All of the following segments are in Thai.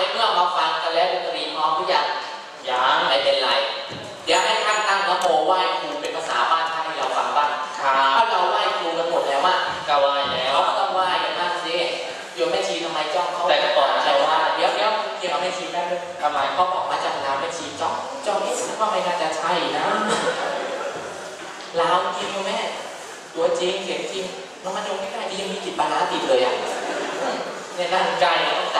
ในเมื่อมาฟังกันแล้วดนตรีพร้อมหรือยังยังไม่เป็นไร เดี๋ยวให้ท่านตั้งนโมไหว้ครูเป็นภาษาบ้านท่านให้เราฟังบ้างครัถ้าบเราไหว้ครูกันหมดแล้วว่าก็ไหวแล้วเขาก็ต้องไหว้กันบ้างสิโยมแม่ชีทำไมจ้องเขาแต่ก่อนจะไหว้เดี๋ยวเดี๋ยวเกี่ยวกับแม่ชีแป๊บนึงทำไมเขาบอกมาจากลาวแม่ชีจ้องจ้องนี่ฉันว่าไม่น่าจะใช่นะลาวจริงโยมแม่ตัวจริงเสียงจริงน้องมาดูไม่ได้ที่ยังมีจิตปานะติดเลยอะเนี่ยนั่งใกล้แล้วต้องต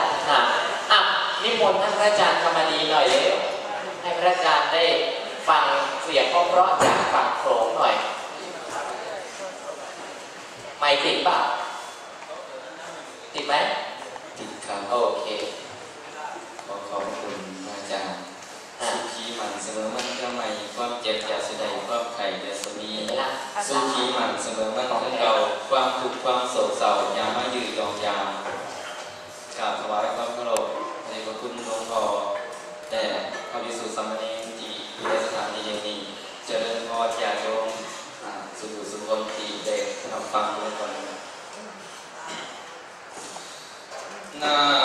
ัดห่างอะนิ มนต์ท่านพระอาจารย์ธรรมดีหน่อยเร็วให้พระอาจารย์ได้ฟังเสียงเพราะๆจากฝั่งโขงหน่อย ไม่ติดเปล่าติดไหมติดครับโอเค ขอขอบคุณพระอาจารย์อะสุขีมันเสมอมันก็ไม่ความเจ็บอย่าแสดงความไข่อย่าสมีเห็นไหมล่ะสุขีมันเสมอมันคือเก่าความทุกข์ความโศกเศร้าอย่ามายืดยองยาวกราบถวายความเคารพในพระคุณหลวงพ่อแต่พระวิสุทธิสามเณรที่อยู่ในสถานที่แห่งนี้เจริญพรญาติโยมอ่าสุขสุข คนที่ได้รับฟังเมื่อก่อนนะ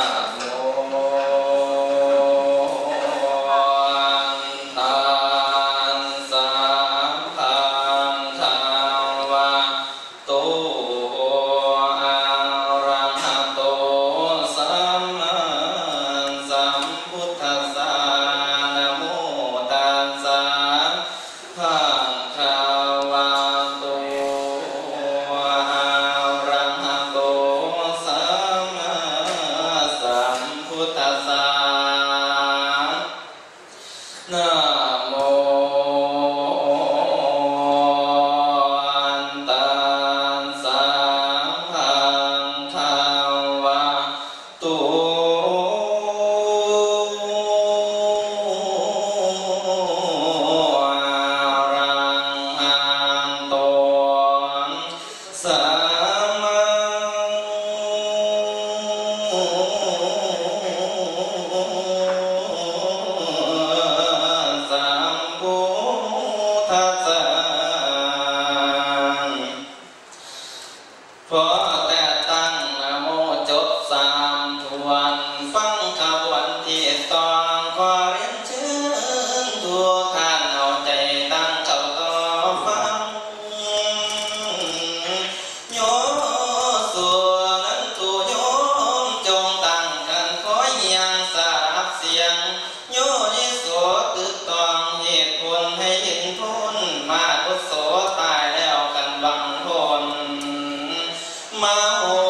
ม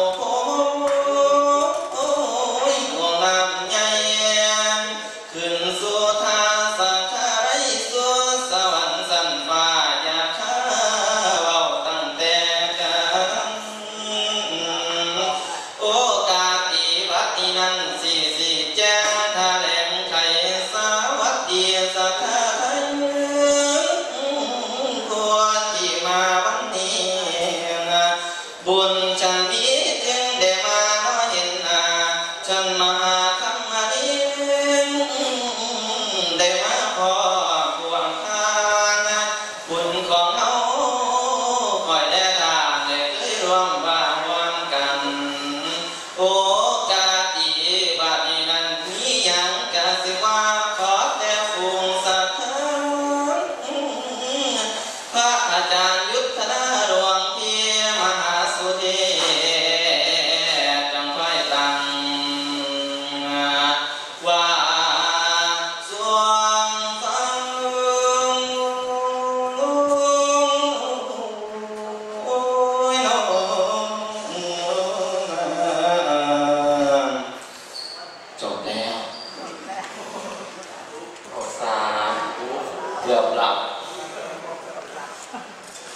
บุญ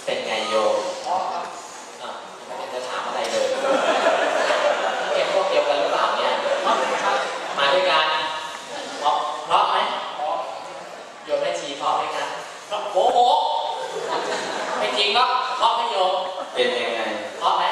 เป็นไงโยมไม่เห็นจะถามอะไรเลยเก็พวกเดียวกันหรือเปล่าเนี่ยมาด้วยกันเพราะเพราะไหมโยมแม่ชีเพราะไหมครับโอ้โหไม่จริงเพราะไม่โยมเป็นยังไงเพราะไหม